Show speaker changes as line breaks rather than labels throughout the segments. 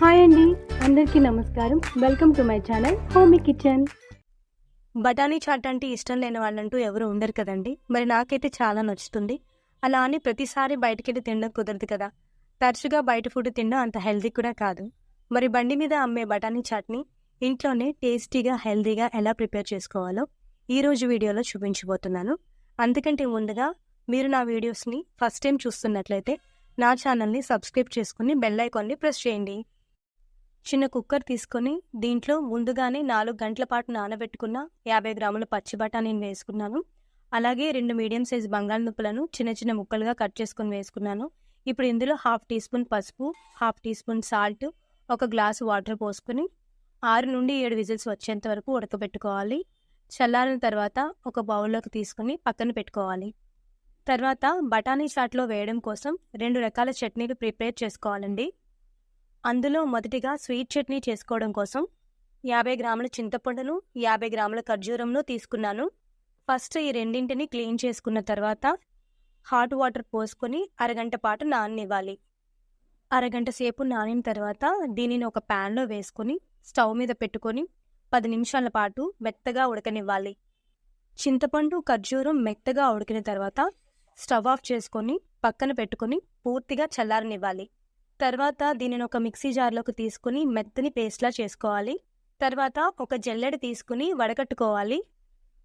Hi అండి అందరికీ నమస్కారం. Welcome to my channel homie kitchen
బఠానీ చాట్ అంటే ఇష్టం లేని వాళ్ళంటూ ఎవరు ఉండరు కదండి. మరి నాకైతే చాలా నచ్చుతుంది. అలా అని ప్రతిసారి బయటకెళ్ళి తినడం కుదరదు కదా. తరచుగా బయట ఫుడ్ తినడం అంత హెల్దీ కూడా కాదు. మరి బండి మీద అమ్మే బఠానీ చాట్ని ఇంట్లోనే టేస్టీగా హెల్తీగా ఎలా ప్రిపేర్ చేసుకోవాలో ఈ రోజు వీడియోలో చూపించబోతున్నాను. అందుకంటే ముందుగా మీరు నా వీడియోస్ని ఫస్ట్ టైం చూస్తున్నట్లయితే నా ఛానల్ని సబ్స్క్రైబ్ చేసుకుని బెల్ ఐకాన్ని ప్రెస్ చేయండి. చిన్న కుక్కర్ తీసుకొని దీంట్లో ముందుగానే నాలుగు గంటల పాటు నానబెట్టుకున్న యాభై గ్రాముల పచ్చి బఠానీని వేసుకున్నాను. అలాగే రెండు మీడియం సైజ్ బంగాళదుంపలను చిన్న చిన్న ముక్కలుగా కట్ చేసుకొని వేసుకున్నాను. ఇప్పుడు ఇందులో హాఫ్ టీ స్పూన్ పసుపు హాఫ్ టీ స్పూన్ సాల్ట్ ఒక గ్లాసు వాటర్ పోసుకొని ఆరు నుండి ఏడు విజిల్స్ వచ్చేంత వరకు ఉడకబెట్టుకోవాలి. చల్లారిన తర్వాత ఒక బౌల్లోకి తీసుకుని పక్కన పెట్టుకోవాలి. తర్వాత బఠానీ చాట్లో వేయడం కోసం రెండు రకాల చట్నీలు ప్రిపేర్ చేసుకోవాలండి. అందులో మొదటిగా స్వీట్ చట్నీ చేసుకోవడం కోసం యాభై గ్రాముల చింతపండును యాభై గ్రాముల ఖర్జూరంను తీసుకున్నాను. ఫస్ట్ ఈ రెండింటిని క్లీన్ చేసుకున్న తర్వాత హాట్ వాటర్ పోసుకొని అరగంట పాటు నాననివ్వాలి. అరగంట సేపు నానిన తర్వాత దీనిని ఒక ప్యాన్లో వేసుకొని స్టవ్ మీద పెట్టుకొని పది నిమిషాల పాటు మెత్తగా ఉడకనివ్వాలి. చింతపండు ఖర్జూరం మెత్తగా ఉడికిన తర్వాత స్టవ్ ఆఫ్ చేసుకొని పక్కన పెట్టుకొని పూర్తిగా చల్లారనివ్వాలి. తర్వాత దీనిని ఒక మిక్సీ జార్లోకి తీసుకుని మెత్తని పేస్ట్లా చేసుకోవాలి. తర్వాత ఒక జల్లెడ తీసుకుని వడకట్టుకోవాలి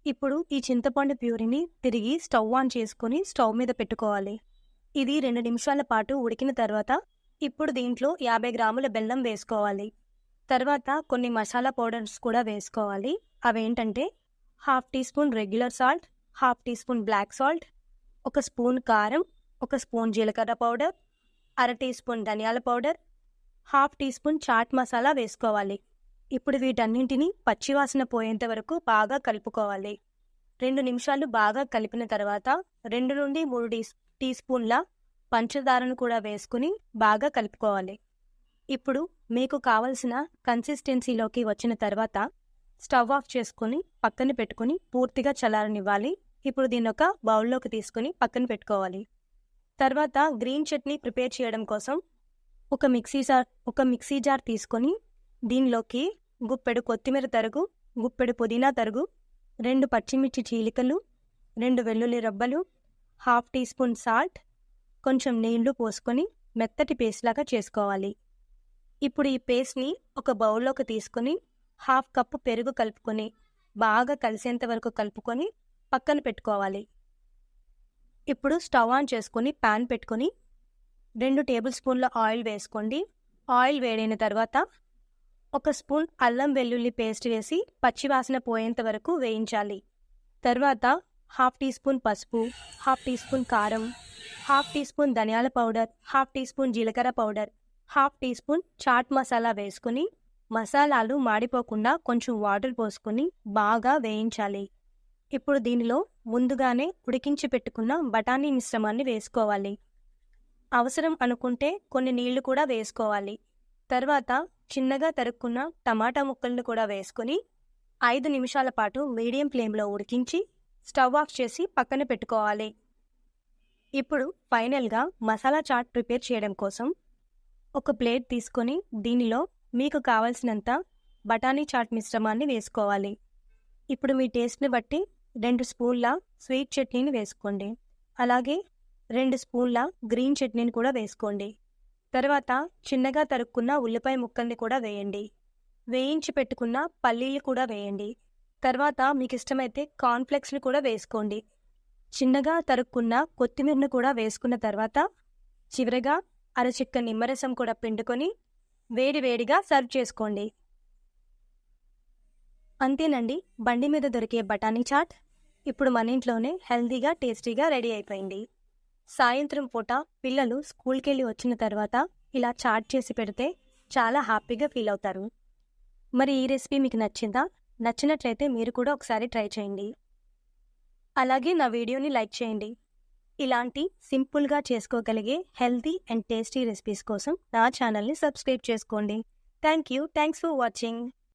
ఇప్పుడు ఈ చింతపండు ప్యూరిని తిరిగి స్టవ్ ఆన్ చేసుకొని స్టవ్ మీద పెట్టుకోవాలి. ఇది రెండు నిమిషాల పాటు ఉడికిన తర్వాత ఇప్పుడు దీంట్లో యాభై గ్రాముల బెల్లం వేసుకోవాలి. తర్వాత కొన్ని మసాలా పౌడర్స్ కూడా వేసుకోవాలి. అవేంటంటే half teaspoon regular salt half teaspoon black salt ఒక స్పూన్ కారం ఒక స్పూన్ జీలకర్ర పౌడర్ అర టీ స్పూన్ ధనియాల powder half teaspoon chaat masala వేసుకోవాలి. ఇప్పుడు వీటన్నింటినీ పచ్చివాసన పోయేంత వరకు బాగా కలుపుకోవాలి. రెండు నిమిషాలు బాగా కలిపిన తర్వాత రెండు నుండి మూడు టీ టీ స్పూన్ల పంచదారను కూడా వేసుకుని బాగా కలుపుకోవాలి. ఇప్పుడు మీకు కావలసిన కన్సిస్టెన్సీలోకి వచ్చిన తర్వాత స్టవ్ ఆఫ్ చేసుకొని పక్కన పెట్టుకుని పూర్తిగా చల్లారనివ్వాలి. ఇప్పుడు దీన్ని ఒక బౌల్లోకి తీసుకుని పక్కన పెట్టుకోవాలి. తర్వాత గ్రీన్ చట్నీ ప్రిపేర్ చేయడం కోసం ఒక మిక్సీ జార్ ఒక మిక్సీ జార్ తీసుకొని దీనిలోకి గుప్పెడు కొత్తిమీర తరుగు గుప్పెడు పుదీనా తరుగు రెండు పచ్చిమిర్చి చీలికలు రెండు వెల్లుల్లి రబ్బలు హాఫ్ టీ స్పూన్ సాల్ట్ కొంచెం నీళ్ళు పోసుకొని మెత్తటి పేస్ట్ లాగా చేసుకోవాలి. ఇప్పుడు ఈ పేస్ట్ని ఒక బౌల్లోకి తీసుకొని హాఫ్ కప్పు పెరుగు కలుపుకొని బాగా కలిసేంత వరకు కలుపుకొని పక్కన పెట్టుకోవాలి. ఇప్పుడు స్టవ్ ఆన్ చేసుకొని పాన్ పెట్టుకొని రెండు టేబుల్ స్పూన్ల ఆయిల్ వేసుకోండి. ఆయిల్ వేడైన తర్వాత ఒక స్పూన్ అల్లం వెల్లుల్లి పేస్ట్ వేసి పచ్చివాసన పోయేంత వరకు వేయించాలి. తర్వాత హాఫ్ టీ స్పూన్ పసుపు హాఫ్ టీ స్పూన్ కారం హాఫ్ టీ స్పూన్ ధనియాల పౌడర్ హాఫ్ టీ స్పూన్ జీలకర్ర powder half teaspoon chaat masala వేసుకుని మసాలాలు మాడిపోకుండా కొంచెం వాటర్ పోసుకొని బాగా వేయించాలి. ఇప్పుడు దీనిలో ముందుగానే ఉడికించి పెట్టుకున్న బఠానీ మిశ్రమాన్ని వేసుకోవాలి. అవసరం అనుకుంటే కొన్ని నీళ్ళు కూడా వేసుకోవాలి. తర్వాత చిన్నగా తరుక్కున్న టమాటా ముక్కలను కూడా వేసుకొని ఐదు నిమిషాల పాటు మీడియం ఫ్లేమ్లో ఉడికించి స్టవ్ ఆఫ్ చేసి పక్కన పెట్టుకోవాలి. ఇప్పుడు ఫైనల్గా మసాలా చాట్ ప్రిపేర్ చేయడం కోసం ఒక ప్లేట్ తీసుకొని దీనిలో మీకు కావలసినంత బఠానీ చాట్ మిశ్రమాన్ని వేసుకోవాలి. ఇప్పుడు మీ టేస్ట్ని బట్టి రెండు స్పూన్ల స్వీట్ చట్నీని వేసుకోండి. అలాగే రెండు స్పూన్ల గ్రీన్ చట్నీని కూడా వేసుకోండి. తర్వాత చిన్నగా తరుక్కున్న ఉల్లిపాయ ముక్కల్ని కూడా వేయండి. వేయించి పెట్టుకున్న పల్లీలు కూడా వేయండి. తర్వాత మీకు ఇష్టమైతే కార్న్ఫ్లెక్స్ని కూడా వేసుకోండి. చిన్నగా తరుక్కున్న కొత్తిమీరను కూడా వేసుకున్న తర్వాత చివరగా అరచిక్క నిమ్మరసం కూడా పిండుకొని వేడి వేడిగా సర్వ్ చేసుకోండి. అంతేనండి. బండి మీద దొరికే బఠానీ చాట్. ఇప్పుడు మన ఇంట్లోనే హెల్తీగా టేస్టీగా రెడీ అయిపోయింది. సాయంత్రం పూట పిల్లలు స్కూల్కి వెళ్ళి వచ్చిన తర్వాత ఇలా చాట్ చేసి పెడితే చాలా హ్యాపీగా ఫీల్ అవుతారు. మరి ఈ రెసిపీ మీకు నచ్చిందా? నచ్చినట్లయితే మీరు కూడా ఒకసారి ట్రై చేయండి. అలాగే నా వీడియోని లైక్ చేయండి. ఇలాంటి సింపుల్గా చేసుకోగలిగే హెల్తీ అండ్ టేస్టీ రెసిపీస్ కోసం నా ఛానల్ని సబ్స్క్రైబ్ చేసుకోండి. Thank you. Thanks for watching.